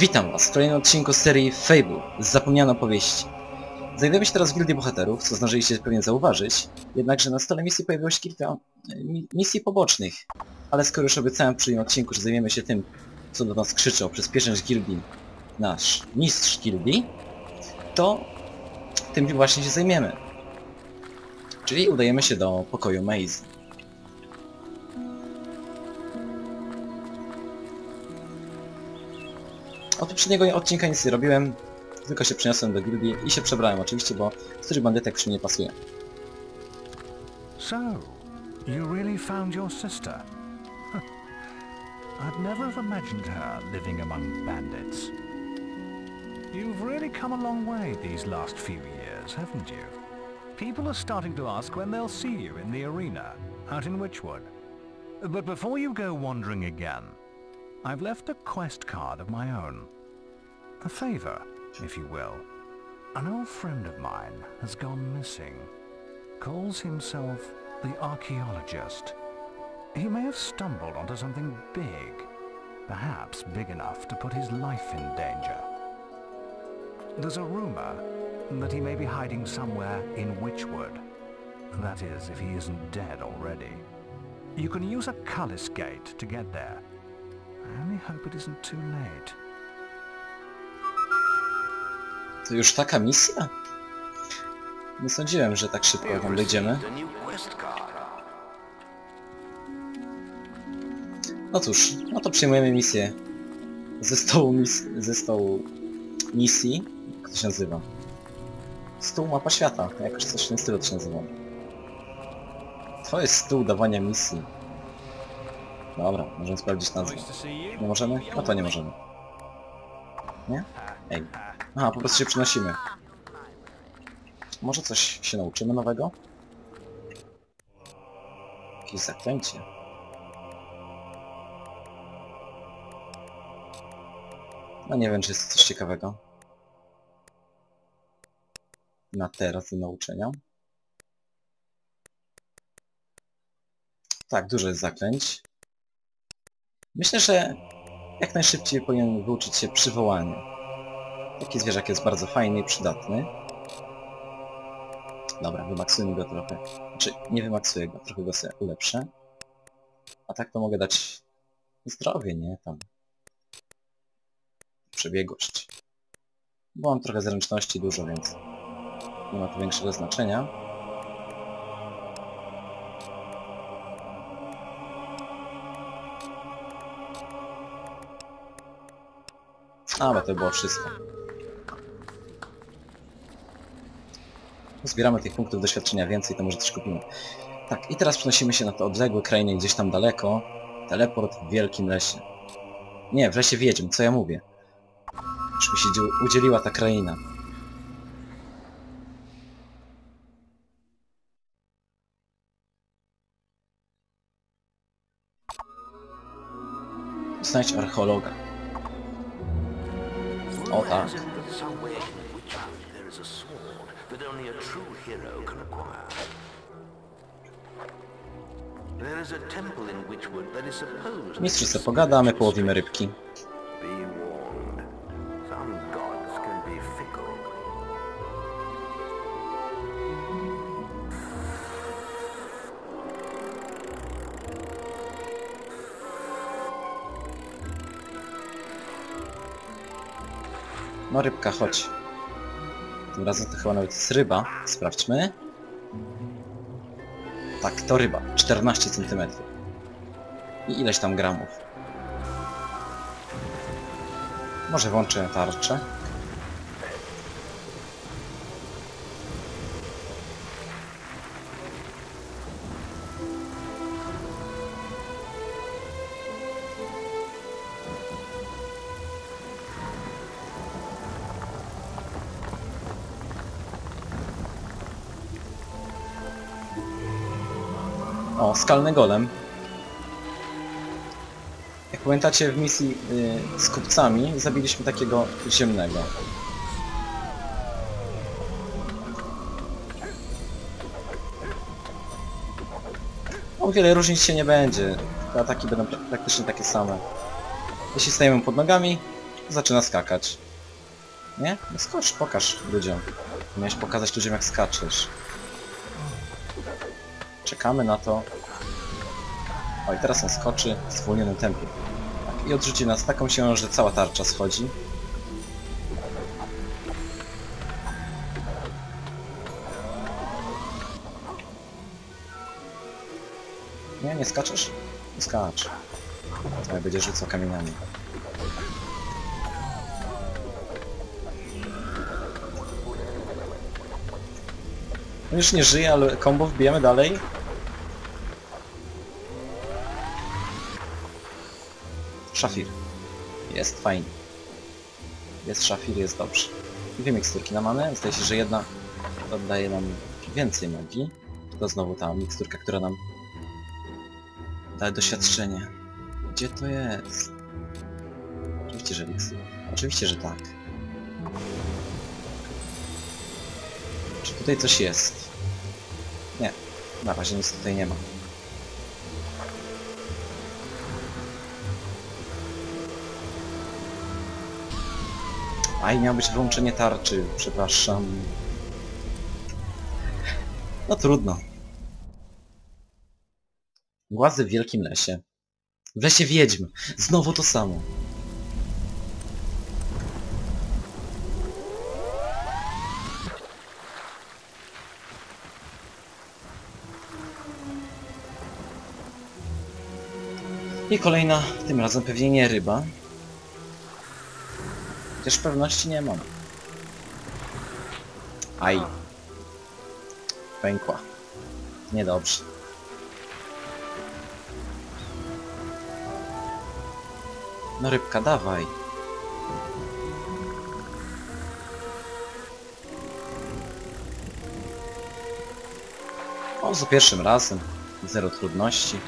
Witam Was w kolejnym odcinku serii Fable z zapomnianą opowieści. Znajdujemy się teraz w gildii bohaterów, co zdążyliście pewnie zauważyć, jednakże na stole misji pojawiło się kilka e, mi misji pobocznych. Ale skoro już obiecałem w przyszłym odcinku, że zajmiemy się tym, co do nas krzyczał przez pieczęć gildii nasz mistrz gildii, to tym właśnie się zajmiemy. Czyli udajemy się do pokoju Maze. Od poprzedniego odcinka nic nie robiłem, tylko się przeniosłem do gildii i się przebrałem oczywiście, bo strój bandytek już mi nie pasuje. So, you really found your sister? I'd never have imagined her living among bandits. You've really come a long way these last few years, haven't you? People are starting to ask when they'll see you in the arena, out in Witchwood. But before you go wandering again, I've left a quest card of my own. A favor, if you will. An old friend of mine has gone missing. Calls himself the Archaeologist. He may have stumbled onto something big. Perhaps big enough to put his life in danger. There's a rumor that he may be hiding somewhere in Witchwood. That is, if he isn't dead already. You can use a Cullis gate to get there. I only hope it isn't too late. To już taka misja? Nie sądziłem, że tak szybko tam dojdziemy. No cóż, no to przyjmujemy misję ze stołu, mis ze stołu misji. Jak to się nazywa? Stół mapa świata. Jakoś coś w tym stylu to się nazywa. To jest stół dawania misji. Dobra, możemy sprawdzić nazwę. Nie możemy? No to nie możemy. Nie? Ej. Aha, po prostu się przynosimy. Może coś się nauczymy nowego? Jakieś zaklęcie. No nie wiem, czy jest coś ciekawego. Na teraz do nauczenia. Tak, dużo jest zaklęć. Myślę, że jak najszybciej powinien wyuczyć się przywołania. Taki zwierzak jest bardzo fajny i przydatny. Dobra, wymaksujmy go trochę. Znaczy, nie wymaksuję go, trochę go sobie ulepszę. A tak to mogę dać zdrowie, nie? Tam. Przebiegłość. Bo mam trochę zręczności dużo, więc nie ma to większego znaczenia. A, bo to było wszystko. Zbieramy tych punktów doświadczenia więcej, to może też kupimy. Tak, i teraz przenosimy się na to odległe krainy gdzieś tam daleko. Teleport w wielkim lesie. Nie, w lesie wiedźm, co ja mówię? Już mi się udzieliła ta kraina. Znajdź archeologa. O tak. Mistrz se pogada, a my połowimy rybki. No rybka, chodź. Tym razem to chyba nawet jest ryba. Sprawdźmy. Tak, to ryba. 14 cm. I ileś tam gramów. Może włączę tarczę. O, skalny golem. Jak pamiętacie w misji y, z kupcami zabiliśmy takiego ziemnego. O wiele różnic się nie będzie. Te ataki będą pra- praktycznie takie same. Jeśli stajemy pod nogami, zaczyna skakać. Nie? No skocz, pokaż ludziom. Miałeś pokazać ludziom jak skaczesz. Czekamy na to. O i teraz on skoczy w zwolnionym tempie. Tak, I odrzuci nas taką siłą, że cała tarcza schodzi. Nie, nie skaczesz? Nie skacz. To będzie rzucał kamieniami. On już nie żyje, ale combo wbijamy dalej. Szafir. Jest fajnie. Jest szafir, jest dobrze. Dwie miksturki na manę. Zdaje się, że jedna oddaje nam więcej magii. To znowu ta miksturka, która nam daje doświadczenie. Gdzie to jest? Oczywiście, że mikstur. Oczywiście, że tak. Czy tutaj coś jest? Nie. Na razie nic tutaj nie ma. Aj, miało być wyłączenie tarczy. Przepraszam. No trudno. Głazy w wielkim lesie. W lesie wiedźm. Znowu to samo. I kolejna, tym razem pewnie nie ryba. Chociaż pewności nie mam. Aj. Pękła. Niedobrze. No rybka, dawaj. O, za pierwszym razem. Zero trudności.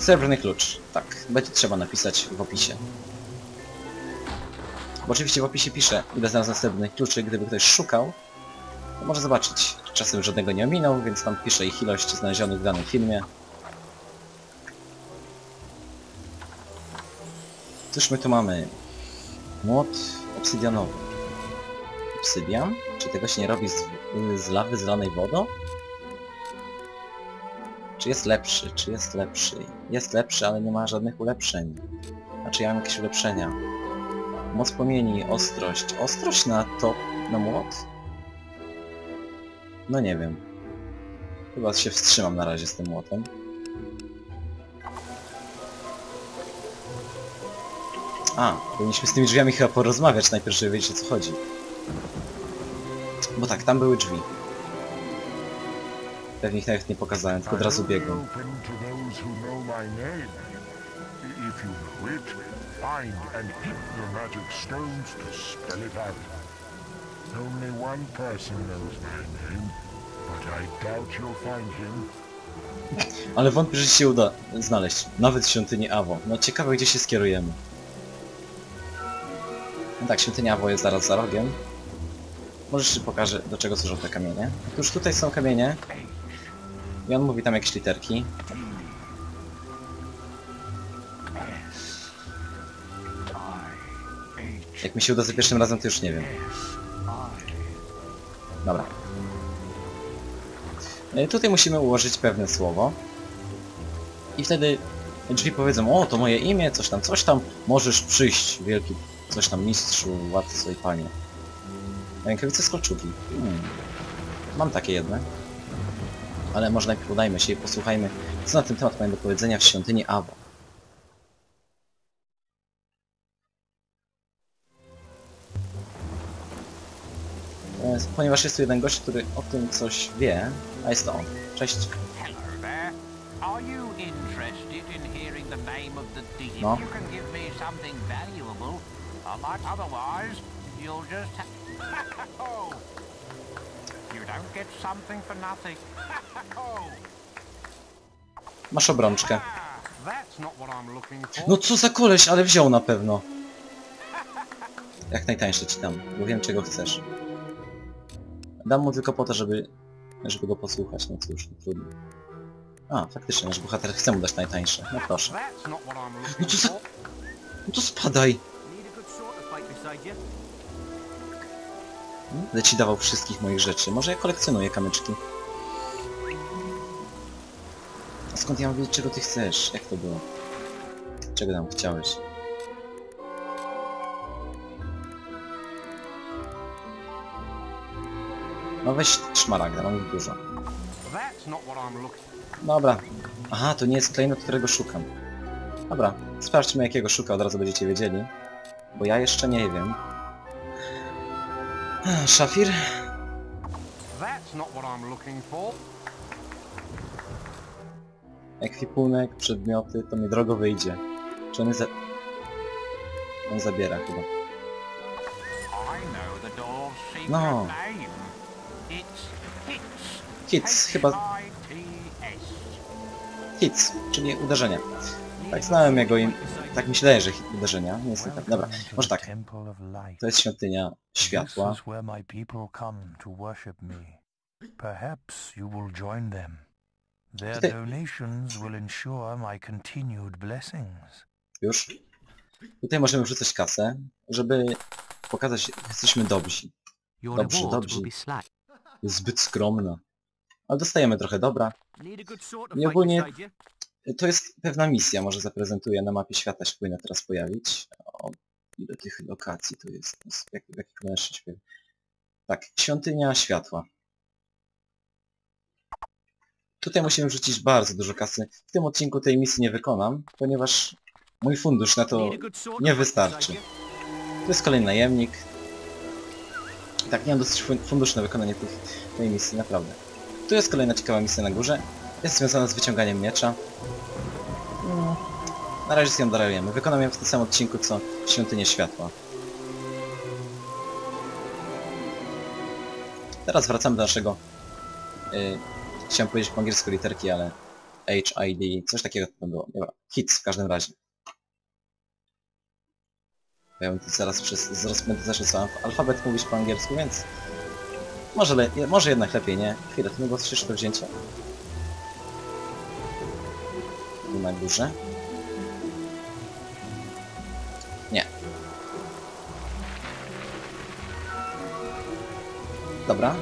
Srebrny klucz. Tak, będzie trzeba napisać w opisie. Bo oczywiście w opisie piszę, ile znalazłem srebrnych kluczy, gdyby ktoś szukał, to może zobaczyć. Czasem żadnego nie ominął, więc tam piszę ich ilość znalezionych w danym filmie. Cóż my tu mamy? Młot obsydianowy. Obsydian? Czy tego się nie robi z, z lawy zlanej wodą? Czy jest lepszy? Czy jest lepszy? Jest lepszy, ale nie ma żadnych ulepszeń. Znaczy ja mam jakieś ulepszenia. Moc płomieni, ostrość. Ostrość na to... na młot? No nie wiem. Chyba się wstrzymam na razie z tym młotem. A, powinniśmy z tymi drzwiami chyba porozmawiać najpierw, żeby wiedzieć o co chodzi. Bo tak, tam były drzwi. Pewnie ich nawet nie pokazałem, tylko od razu biegłem. Only one person knows my name, but I doubt you'll find him. Ale wątpię, że się uda znaleźć. Nawet w świątyni Awo. No ciekawe gdzie się skierujemy. No tak, świątynia Awo jest zaraz za rogiem. Może jeszcze pokażę do czego służą te kamienie. Otóż tutaj są kamienie. I on mówi tam jakieś literki. Jak mi się uda za pierwszym razem to już nie wiem. Dobra. E, Tutaj musimy ułożyć pewne słowo. I wtedy drzwi powiedzą, o to moje imię, coś tam, coś tam, możesz przyjść, wielki, coś tam, mistrzu, władco i panie. Rękawice z kolczugi. Hmm. Mam takie jedne. Ale może najpierw udajmy się i posłuchajmy, co na ten temat mają do powiedzenia w świątyni Awo. E, Ponieważ jest tu jeden gość, który o tym coś wie, a jest to on. Cześć. No. Masz obrączkę. Ah. No co za koleś, ale wziął na pewno. Jak najtańsze ci dam, bo wiem czego chcesz. Dam mu tylko po to, żeby, żeby go posłuchać, no cóż, no trudno. A, faktycznie, nasz bohater chce mu dać najtańsze. No proszę. No to za... No to spadaj! Dawał wszystkich moich rzeczy. Może ja kolekcjonuję kamyczki. A skąd ja mam wiedzieć, czego ty chcesz? Jak to było? Czego tam chciałeś? No weź szmaragda, mam ich dużo. Dobra. Aha, to nie jest klejnot, którego szukam. Dobra, sprawdźmy jakiego szuka, od razu będziecie wiedzieli. Bo ja jeszcze nie wiem. Szafir? Ekwipunek, przedmioty, to mi drogo wyjdzie. Czy on za... On zabiera chyba. No. Hits. Chyba... H-I-T-S. Czyli uderzenia. Tak znałem jego im... Tak myślałem, że hit uderzenia. Nie jestem tak. Dobra, może tak. To jest świątynia światła. Perhaps you will join them. Their Tutaj- donations will ensure my continued blessings. Już. Tutaj możemy wrzucać kasę, żeby pokazać, że jesteśmy dobrzy. Be slight. Jest zbyt skromna. Ale dostajemy trochę dobra. I ogólnie-. To jest pewna misja, może zaprezentuję na mapie świata, się powinna teraz pojawić. O, ile tych lokacji tu jest? Jak, w jakiej kolejności śpiewa? Tak, świątynia światła. Tutaj musimy wrzucić bardzo dużo kasy. W tym odcinku tej misji nie wykonam, ponieważ mój fundusz na to nie wystarczy. To jest kolejny najemnik. Tak, nie mam dosyć fun- funduszy na wykonanie tych, tej misji, naprawdę. Tu jest kolejna ciekawa misja na górze. Jest związana z wyciąganiem miecza. Na razie sobie ją darujemy. Wykonam ją w tym samym odcinku co Świątynię Światła. Teraz wracamy do naszego... y, chciałem powiedzieć po angielsku literki, ale... HID, coś takiego to było. Dobra, hits w każdym razie. Ja bym tu zaraz przez z rozpędu zaczął sam alfabet mówić po angielsku, więc... Może, może jednak lepiej nie. Chwilę, to nie było wzięcie. Na górze. Nie. Dobra.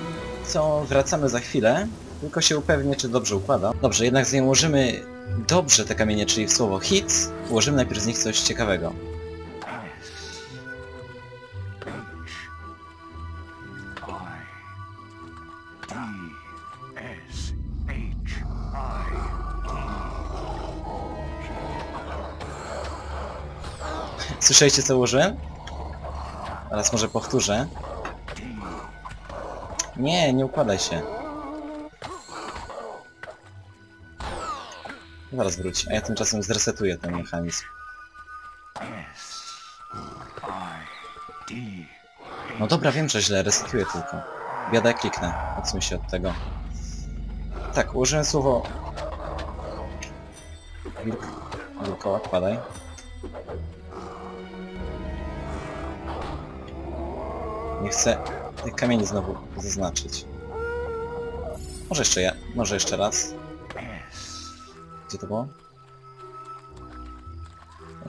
Co, wracamy za chwilę. Tylko się upewnię, czy dobrze układa. Dobrze, jednak założymy dobrze te kamienie, czyli w słowo hits. Ułożymy najpierw z nich coś ciekawego. Słyszeliście co ułożyłem? Teraz może powtórzę. Nie, nie układaj się. Zaraz wróć, a ja tymczasem zresetuję ten mechanizm. No dobra, wiem, że źle, resetuję tylko. Biada kliknę, odsuń się od tego. Tak, ułożyłem słowo... Wilk... Wilkołak, padaj. Nie chcę tych kamieni znowu zaznaczyć. Może jeszcze ja, może jeszcze raz. Gdzie to było?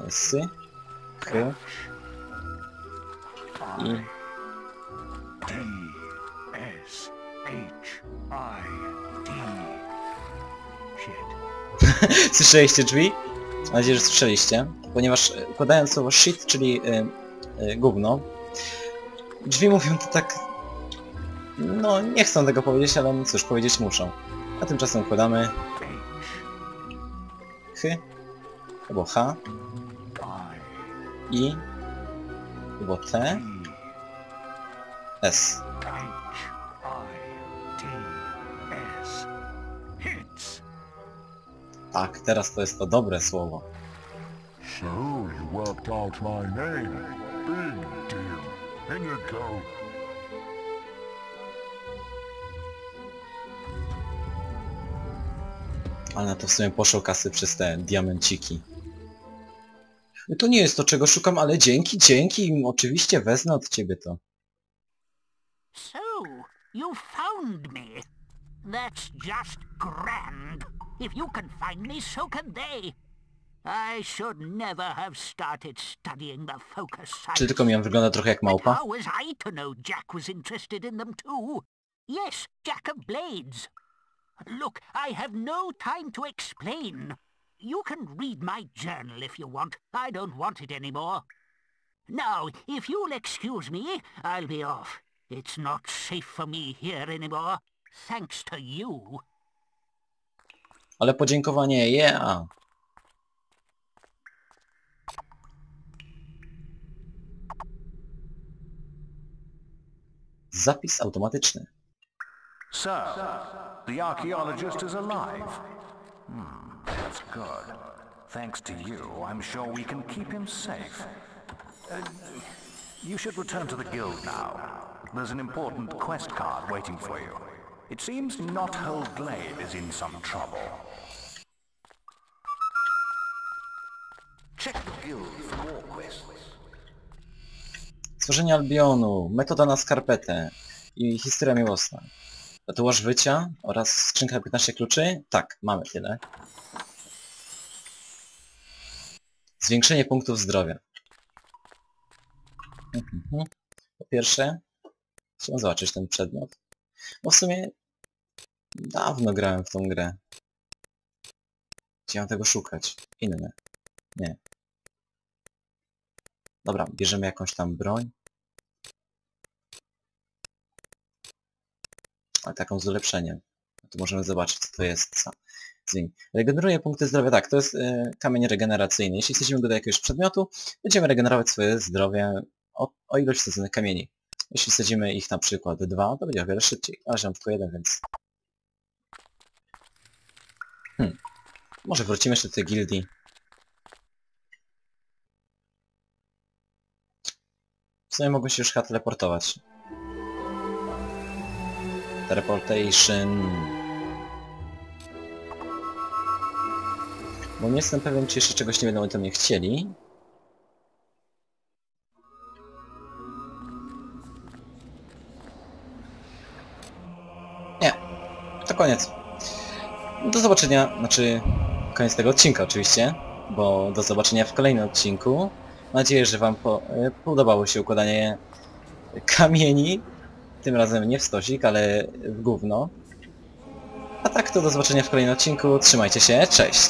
Sy, K i. Słyszeliście drzwi? Mam nadzieję, że słyszeliście, ponieważ e, układając słowo shit, czyli y, y, gówno, drzwi mówią to tak... No, nie chcą tego powiedzieć, ale no cóż, powiedzieć muszą. A tymczasem układamy H, albo H, I, albo T, S. Tak, teraz to jest to dobre słowo. So you worked out my name. Big deal. In you go. Ale na to w sumie poszło kasy przez te diamenciki. To nie jest to, czego szukam, ale dzięki, dzięki, oczywiście wezmę od ciebie to. So, you found me. That's just grand. If you can find me, so can they. I should never have started studying the focus Czy tylko mi on wygląda trochę jak małpa? how was I to know Jack was interested in them too? Yes, Jack of Blades. Look, I have no time to explain. You can read my journal if you want. I don't want it anymore. Now, if you'll excuse me, I'll be off. It's not safe for me here anymore. Thanks to you. Ale podziękowanie, yeah! Zapis automatyczny. So, the archaeologist is alive. Hmm, that's good. Thanks to you, I'm sure we can keep him safe. Uh, you should return to the guild now. There's an important quest card waiting for you. It seems Knothold Glade is in some trouble. Check the guild for more quests. Stworzenie Albionu, metoda na skarpetę i historia miłosna. Tatuaż wycia oraz skrzynka 15 kluczy? Tak, mamy tyle. Zwiększenie punktów zdrowia. Mhm. Po pierwsze, chciałem zobaczyć ten przedmiot. Bo w sumie dawno grałem w tą grę. Chciałem tego szukać. Inne. Nie. Dobra, bierzemy jakąś tam broń. Taką z ulepszeniem. Tu możemy zobaczyć, co to jest. Co? Regeneruje punkty zdrowia. Tak, to jest y, kamień regeneracyjny. Jeśli wsadzimy go do jakiegoś przedmiotu, będziemy regenerować swoje zdrowie o, o ilość wsadzonych kamieni. Jeśli wsadzimy ich na przykład dwa, to będzie o wiele szybciej. Ale mam tylko jeden, więc... Hmm. Może wrócimy jeszcze do tej gildii. W sumie się już chyba teleportować. Teleportation. Bo nie jestem pewien, czy jeszcze czegoś nie będą ode mnie chcieli. Nie. To koniec. Do zobaczenia, znaczy koniec tego odcinka oczywiście, bo do zobaczenia w kolejnym odcinku. Mam nadzieję, że Wam po, e, podobało się układanie kamieni. Tym razem nie w stosik, ale w gówno. A tak to do zobaczenia w kolejnym odcinku. Trzymajcie się, cześć!